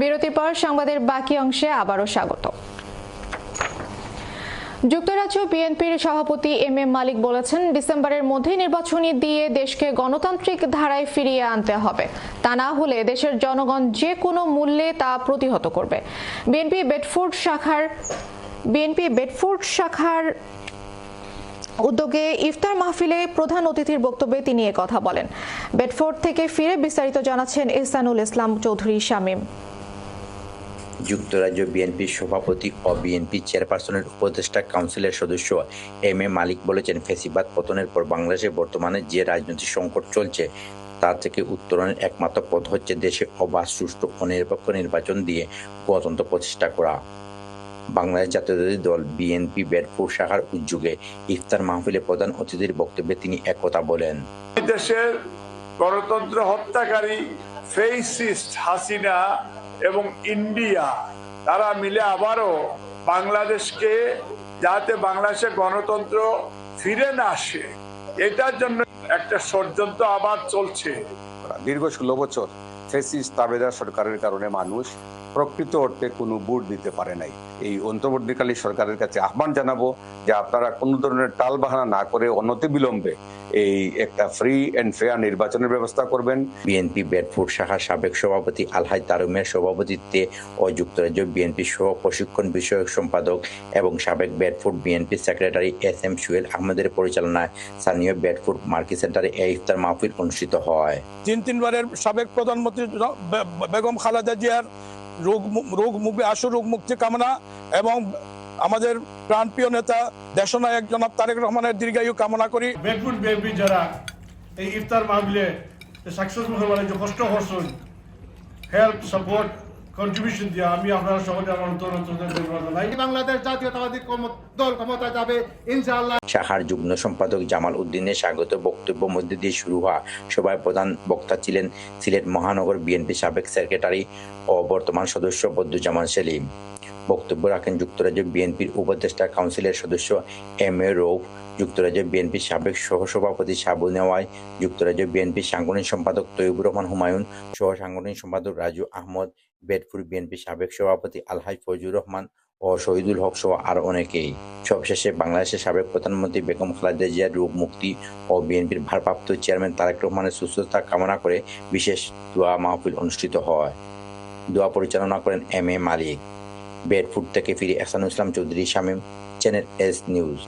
বিরতির পর সংবাদের বাকি অংশে আবারও স্বাগত। যুক্তরাজ্য বিএনপির সভাপতি এম এম মালিক বলেছেন, ডিসেম্বরের মধ্যে নির্বাচনী দিয়ে দেশকে গণতান্ত্রিক ধারায় ফিরিয়ে আনতে হবে। তা না হলে দেশের জনগণ যে কোনো মূল্যে তা প্রতিহত করবে। বিএনপি বেডফোর্ড শাখার, বিএনপি বেডফোর্ড শাখার উদ্যোগে ইফতার মাহফিলে প্রধান অতিথির বক্তব্যে তিনি কথা বলেন। বেডফোর্ড থেকে ফিরে বিস্তারিত জানাচ্ছেন ইহসানুল ইসলাম চৌধুরী শামীম। যুক্তরাজ্য বিএনপির সভাপতি ও বিএনপি চেয়ারপারসনের উপদেষ্টা কাউন্সিলের সদস্য এম এ মালিক বলেছেন, ফেসিবাদ পতনের পর বাংলাদেশে বর্তমানে যে রাজনৈতিক সংকট চলছে, তা থেকে উত্তরণের একমাত্র পথ হচ্ছে দেশে অবাধ, সুষ্ঠু ও নিরপেক্ষ নির্বাচন দিয়ে গণতন্ত্র প্রতিষ্ঠা করা। বাংলাদেশ জাতীয়তাবাদী দল বিএনপি বেডফোর্ড শাখার উদ্যোগে ইফতার মাহফিলে প্রধান অতিথির বক্তব্যে তিনি একথা বলেন। দেশের গণতন্ত্র হত্যাকারী ফেসিস্ট হাসিনা এবং ইন্ডিয়া, তারা মিলে আবারও বাংলাদেশকে যাতে বাংলাদেশের গণতন্ত্র ফিরে না আসে, এটার জন্য একটা ষড়যন্ত্র আবার চলছে। দীর্ঘ ষোলো বছর ফেসিস তাবেদার সরকারের কারণে মানুষ প্রকৃত অর্থে কোনো ভোট দিতে পারে নাই। এই অন্তর্বর্তীকালী সরকারের কাছে আহ্বান জানাব যে আপনারা কোনো ধরনের টাল বাহানা না করে অনতি বিলম্বে এই একটা ফ্রি এন্ড ফেয়ার নির্বাচনের ব্যবস্থা করবেন। বিএনপি বেডফোর্ড শাখার সাবেক সভাপতি আলহাজ তারুমের সভাপতিত্বে ও যুক্তরাজ্য বিএনপি সহ প্রশিক্ষণ বিষয়ক সম্পাদক এবং সাবেক Bedford BNP secretary S M Suel আহমেদের পরিচালনায় স্থানীয় বেডফোর্ড মার্কেট সেন্টারে এই ইফতার মাহফিল অনুষ্ঠিত হয়। তিন তিনবারের সাবেক প্রধানমন্ত্রী বেগম খালেদা জিয়ার রোগ রোগ মুখে আশু রোগ মুক্তি কামনা এবং আমাদের প্রাণপ্রিয় নেতা দেশনায়ক জনাব তারেক রহমানের দীর্ঘায়ু কামনা করি। বেগুন বেবি যারা এই ইফতার মাহবিলে সাকসেসফুল হওয়ার যে কষ্ট করছেন হেল্প সাপোর্ট কন্ট্রিবিউশন দিয়া আমি আপনারা সকলে আমার অন্তর অন্তর ধন্যবাদ জানাই বাংলাদেশ জাতীয়তাবাদী দল ক্ষমতা যাবে ইনশাআল্লাহ। শাখার যুগ্ম সম্পাদক জামাল উদ্দিনের স্বাগত বক্তব্য মধ্যে দিয়ে শুরু হওয়া সভায় প্রধান বক্তা ছিলেন সিলেট মহানগর বিএনপি সাবেক সেক্রেটারি ও বর্তমান সদস্য বদ্দুজ্জামান সেলিম। বক্তব্য রাখেন যুক্তরাজ্য বিএনপির উপদেষ্টা কাউন্সিলের সদস্য এম এ রৌফ যুক্তরাজ্য বিএনপির সাবেক সহসভাপতি সাবু নেওয়ায় যুক্তরাজ্য বিএনপির সাংগঠনিক সম্পাদক তৈবুর রহমান হুমায়ুন, সহ সাংগঠনিক সম্পাদক রাজু আহমদ, বেদপুর বিএনপির সাবেক সভাপতি আলহাজ ফজুর রহমান ও শহীদুল হক সহ আরও অনেকেই। সবশেষে বাংলাদেশের সাবেক প্রধানমন্ত্রী বেগম খালেদা জিয়ার রোগ মুক্তি ও বিএনপির ভারপ্রাপ্ত চেয়ারম্যান তারেক রহমানের সুস্থতা কামনা করে বিশেষ দোয়া মাহফিল অনুষ্ঠিত হয়। দোয়া পরিচালনা করেন এম এ মালিক। বেডফুড থেকে ফিরে Ehsanul Islam Chowdhury Shamim channel S news.